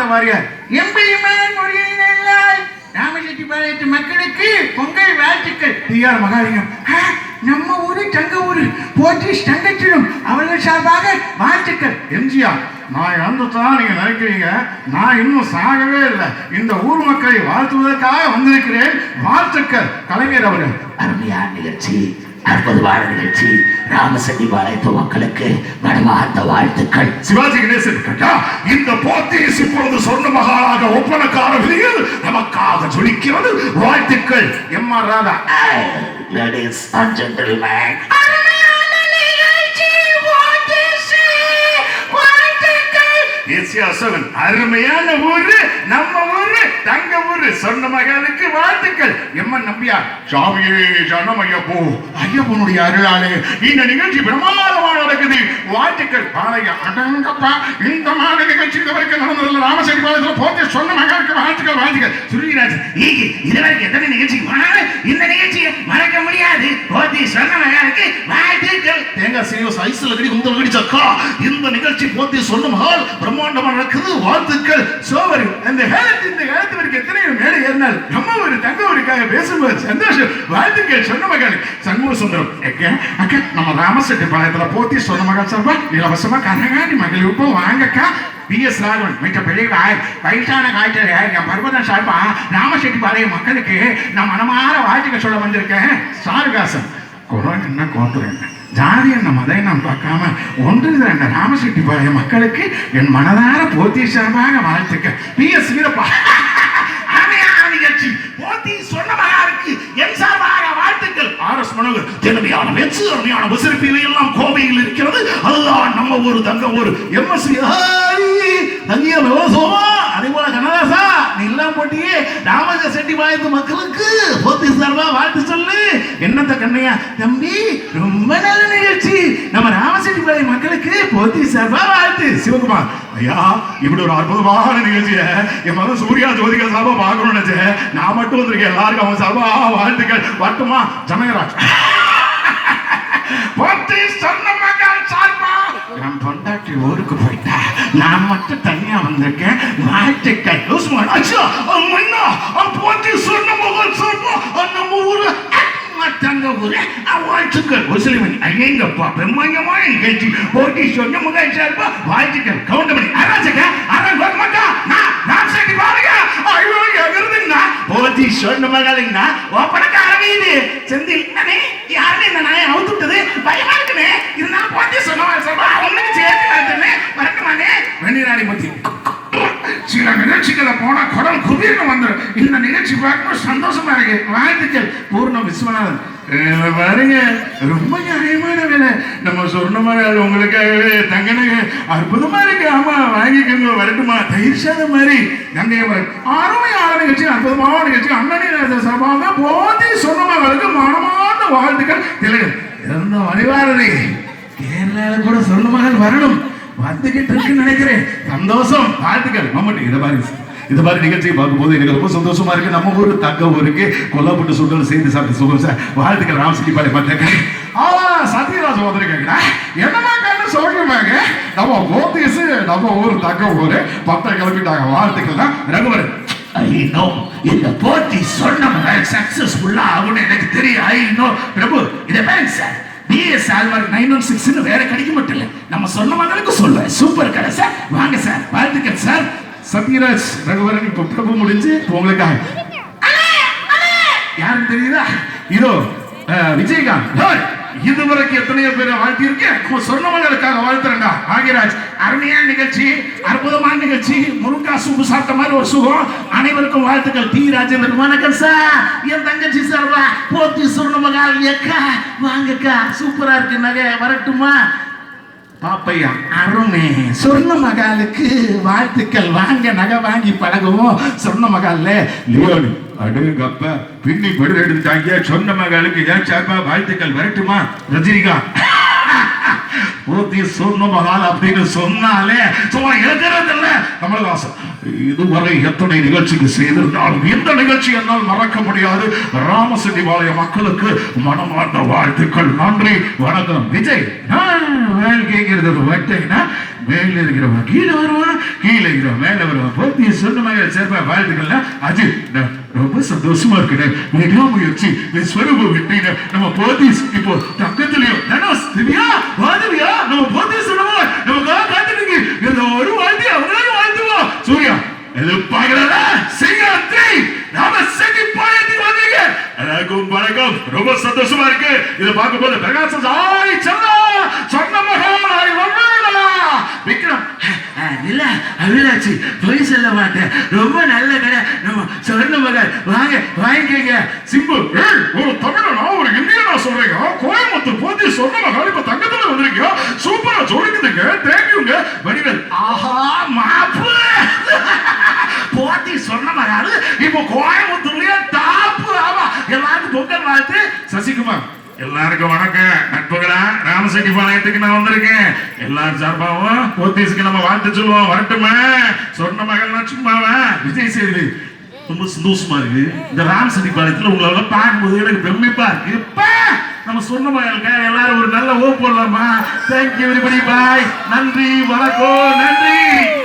மனமார்ந்த வாரியார் எம்பெருமே முருகனால் ராமசெட்டிப்பாளையத்து மக்களுக்கு பொங்கல் வாழ்த்துக்கள். பிஆர் மகாலிங்கம். நம்ம ஊரு தங்க ஊரு. போற்றி தங்கச்சிடும் அவர்கள் சார்பாக வாழ்த்துக்கள். எம்ஜிஆர் நான் இறந்துதான் நீங்க நினைக்கிறீங்க. நான் இன்னும் சாகவே இல்லை. இந்த ஊர் மக்களை வாழ்த்துவதற்காக வந்திருக்கிறேன். வாழ்த்துக்கள். கலைஞர் அவர்கள். அருமையான நிகழ்ச்சி. அற்புதமான நிகழ்ச்சி ராமசெட்டி பாளையத்து மக்களுக்கு மனமார்ந்த வாழ்த்துக்கள். சிவாஜி கணேசன் கேட்டா இந்த போத்தீஸ் இப்பொழுது சொர்ண மகாலாக ஒப்பனக்கார விதியில் நமக்காக ஜொலிக்கிறது. வாழ்த்துக்கள். M R Radha ladies and gentlemen அருமையான ஊரு நம்ம ஊரு. சொன்ன மகளுக்கு வாழ்த்துக்கள். எம்மன் நம்பியார் சாமியே ஜனம் ஐயப்போ ஐயப்பனுடைய அருளாலே இந்த நிகழ்ச்சி பிரமாதமாக நடக்குது. வாழ்த்துக்கள். பாளைய அடங்கப்பா. இந்த மாதிரி நிகழ்ச்சி இது வரைக்கும் நடந்ததில்ல. ராமசெட்டி பாளையத்தில் போட்டு சொன்ன மகளுக்கு வாழ்த்துக்கள் வாழ்த்துக்கள். சுருகிராஜ் நீங்க இது வரைக்கும் எத்தனை நிகழ்ச்சி போனாலும் இந்த நிகழ்ச்சியை மறக்க முடியாது. போத்தி சொன்ன மகளுக்கு வாழ்த்துக்கள். தேங்காய் சீனிவாஸ் ஐஸ்ல கடி உங்கள் கடிச்சக்கா இந்த நிகழ்ச்சி போத்தி சொன்ன மகள் பிரம்மாண்டமாக நடக்குது. வாழ்த்துக்கள். சோவரி அந்த காலத்து இந்த காலத்து வரைக்கும் எத்தனை மேடை ஏறினால் நம்ம ஒரு தங்க ஊருக்காக பேசும்போது சந்தோஷம். வாழ்த்துக்கள் சொன்ன மகன் சண்முக சுந்தரம் அக்கா அக்கா நம்ம ராமசெட்டி பாளையத்துல போத்தி சொன்ன மகன் சார்பா? இலவசமாக கனகாணி மகள் இப்போ வாங்கக்கா. பி எஸ் ராகவன் மற்ற பெரியவாய் வயசான காய்ச்சல் என் பர்வதன் சார்பா ராமசெட்டி பாளைய மக்களுக்கு நான் மனமாற வாழ்த்துக்க சொல்ல வந்திருக்கேன். சாருகாசன் குரம் என்ன கோத்துறேன் ஜாதி என்ன மதம் நான் பார்க்காம ஒன்று ரெண்டு ராமசெட்டி பாளைய மக்களுக்கு என் மனதார போத்தி சார்பாக வாழ்த்துக்க பி எஸ் வச்சு அருமையான விசிறிப்பு இவையெல்லாம் கோவையில் இருக்கிறது. அதுதான் நம்ம ஒரு தங்க ஒரு எம் எஸ் தங்கிய விவசாயமா அதே போல கனதாசா நீ எல்லாம் போட்டியே. ராமஜ செட்டி மக்களுக்கு போத்தி சார்பா வாழ்த்து சொல்லு. என்னத்த கண்ணையா? தம்பி ரொம்ப நல்ல நிகழ்ச்சி. நம்ம ராமசெட்டி மக்களுக்கு போத்தி சார்பா வாழ்த்து. சிவகுமார் ஐயா இப்படி ஒரு அற்புதமான நிகழ்ச்சியை என் மகன் சூர்யா ஜோதிகா சார்பா பார்க்கணும்னு நினைச்சேன். நான் மட்டும் வந்திருக்கேன். எல்லாருக்கும் அவன் சார்பா வாழ்த்துக்கள். வரட்டுமா? ஜனகராஜ். போத்தி சொன்ன மகள் சார்பா? என் பொண்டாட்டி ஊருக்கு போயிட்டா. நான் மட்டும் தனியா வந்திருக்கேன். வாழ்த்துக்கள். உஸ்மான் அச்சா அம்மண்ணா போத்தி சொன்ன மகள் சார்பா? நம்ம ஊரு தங்க ஊரு. வாழ்த்துக்கள். முஸ்லிமன் ஐயங்கப்பா பெருமாயமான நிகழ்ச்சி. போட்டி சொன்ன மகள் சார்பா? வாழ்த்துக்கள். கவுண்டமணி அராஜக அரண் மக்கா நான் நான் சரி பாருங்க ஐயோ எகிருதுங்கண்ணா போத்தி சொன்ன மகளுங்கண்ணா ஓப்பனக்க அரவிது செந்தில் அண்ணே என்ன இந்த நாயை அவுத்துட்டது பயமா இருக்குனே இருந்தாலும் போட்டி சொன்ன சொல்றா சார்பா ஒண்ணுக்கு சேர்த்து நான் வரட்டுமானே வெண்ணிராணி பத்தி சில நிகழ்ச்சிகளை போனா குடல் குபீர்னு வந்துடும் இந்த நிகழ்ச்சி பார்க்கும்போது சந்தோஷமா இருக்கு. வாழ்த்துக்கள். பூர்ண விஸ்வநாதன். பாருங்க ரொம்ப நியாயமான விலை. நம்ம சொர்ணமாக உங்களுக்காகவே தங்கனக அற்புதமா இருக்கு. ஆமா வாங்கிக்கோங்க வரட்டுமா? தயிர் சாதம் மாதிரி. கங்கையவரன் அருமையான நிகழ்ச்சி அற்புதமான நிகழ்ச்சி. அண்ணனின் சபாக போதி வாழ்த்துக்கள். திலகன் இறந்த வழிவாரதி கேரளால கூட சொர்ணமகள் வரணும். வந்துகிட்டு இருக்குன்னு நினைக்கிறேன். சந்தோஷம். வாழ்த்துக்கள். மம்மட்டி இதை பாருங்க இது மாதிரி நிகழ்ச்சியை பார்க்கும்போது எனக்கு ரொம்ப சந்தோஷமா இருக்கு. நம்ம ஊரு தக்க ஊருக்கு கொல்லப்பட்டு சுண்டல் செய்து சாப்பிட்டு சுகம் சார் வாழ்த்துக்கள் ராமசிட்டி பாடி பார்த்தேன் ஆமா சத்யராஜ் வந்திருக்காங்கடா. என்னமா கண்ணு சொல்றாங்க? நம்ம போத்தீஸ் நம்ம ஊர் தக்க ஊரு. பத்த கிளம்பிட்டாங்க. வாழ்த்துக்கள் தான் ரகுவரன். ஐநோ இந்த போட்டி சொன்ன சக்சஸ்ஃபுல்லா ஆகும்னு எனக்கு தெரியும். ஐநோ பிரபு இதை பாருங்க sir? PS Alwar nine one சிக்ஸ்னு வேற கிடைக்க மட்டும் இல்லை. நம்ம சொன்ன மகளுக்கு சொல்லுவேன். சூப்பர் கடை சார். வாங்க சார். வாழ்த்துக்கள் சார். சத்யராஜ் ரகுவரன் இப்ப பிரபு முடிஞ்சு உங்களுக்காக. யாருக்கு தெரியுதா? இதோ விஜயகாந்த். ஹேய், இதுவரைக்கும் எத்தனையோ பேரை வாழ்த்தி இருக்கேன் நம்ம சொன்னவங்களுக்காக வாழ்த்துறேன்டா. பாகியராஜ் அருமையான நிகழ்ச்சி அற்புதமான நிகழ்ச்சி. முருங்கா சூப்பு சாப்பிட்ட மாதிரி ஒரு சுகம். அனைவருக்கும் வாழ்த்துக்கள். டி. ராஜேந்திரன் வணக்கம் சார் என் தங்கச்சி சார்பா போத்தி சொன்னமகால் ஏக்கா வாங்கக்கா. சூப்பரா இருக்கு. நகை வரட்டுமா? பாப்பையா அருமை. சொர்ண மகாலுக்கு வாழ்த்துக்கள். வாங்க நகை வாங்கி பழகுவோம். சொர்ண மகால்ல. லியோனி அடுங்கப்ப பின்னி படு எடுத்தாங்க சொன்ன மகளுக்கு ஏன் சார்பா வாழ்த்துக்கள் வரட்டுமா? ரஜினிகாந்த் போத்தி சொன்ன மகால் அப்படின்னு சொன்னாலே சும்மா எழுதுறது நம்மளுக்கு கமலஹாசன். இதுவரை எத்தனை நிகழ்ச்சிக்கு செய்திருந்தாலும் இந்த நிகழ்ச்சி என்னால் மறக்க முடியாது. ராமசெட்டிபாளைய மக்களுக்கு மனமார்ந்த வாழ்த்துக்கள். நன்றி வணக்கம். விஜய் வாழ்க்கைங்கிறது ஒரு வட்டைனா மேல இருக்கிறவன் கீழே வருவான். கீழே இருக்கிறவன் மேல வருவான். போத்தி சேர்ப்பா வாழ்த்துக்கள்னா ரொம்ப சந்தோஷமா இருக்கிறேன் விடாமுயற்சி ஸ்வரூப விட்டீங்க நம்ம போத்தீஸ் இப்போ பக்கத்துலயும் தனோஸ் திவ்யா வாதவியா நம்ம போத்தீஸ் காத்துட்டு ஒரு சூர்யா எதிர்பார்க்கிறதா? செய்யாத்தி நாம செஞ்சு பாயத்துக்கு வந்தீங்க. அழகும் வணக்கம் ரொம்ப சந்தோஷமா இருக்கு. இதை பார்க்கும் போது பிரகாசம் ஆய் சொன்னா சொன்ன மகன் ஆய் வந்தா விக்ரம் இல்ல அவினாச்சி பொய் சொல்ல மாட்டேன். ரொம்ப நல்ல கடை. நம்ம சொன்ன மகள் வாங்க வாங்கிக்கங்க. சிம்பு ஏய் ஒரு தமிழனா ஒரு இந்தியனா சொல்றீங்க? கோயம்புத்தூர் போத்தி சொன்ன மகால் இப்ப தங்கத்துல வந்திருக்கீங்க சூப்பரா ஜோடிக்குதுங்க. வாழ்த்து. சசிகுமார் எல்லாருக்கும் வணக்கம். நட்புகளா ராமசெட்டி பாளையத்துக்கு நான் வந்திருக்கேன். எல்லாரும் சார்பாவும் போத்தீஸ்க்கு நம்ம வாழ்த்து சொல்லுவோம். வரட்டுமா? சொன்ன மகள் சும்மாவா? விஜய் சேது ரொம்ப சந்தோஷமா இருக்கு. இந்த ராமசெட்டி பாளையத்துல உங்களால பார்க்கும்போது எனக்கு பெருமைப்பா இருக்கு. இப்ப நம்ம சொன்ன மகளுக்காக எல்லாரும் ஒரு நல்ல ஓ போடலாமா? தேங்க்யூ எவ்ரிபடி பாய் நன்றி வணக்கம். நன்றி.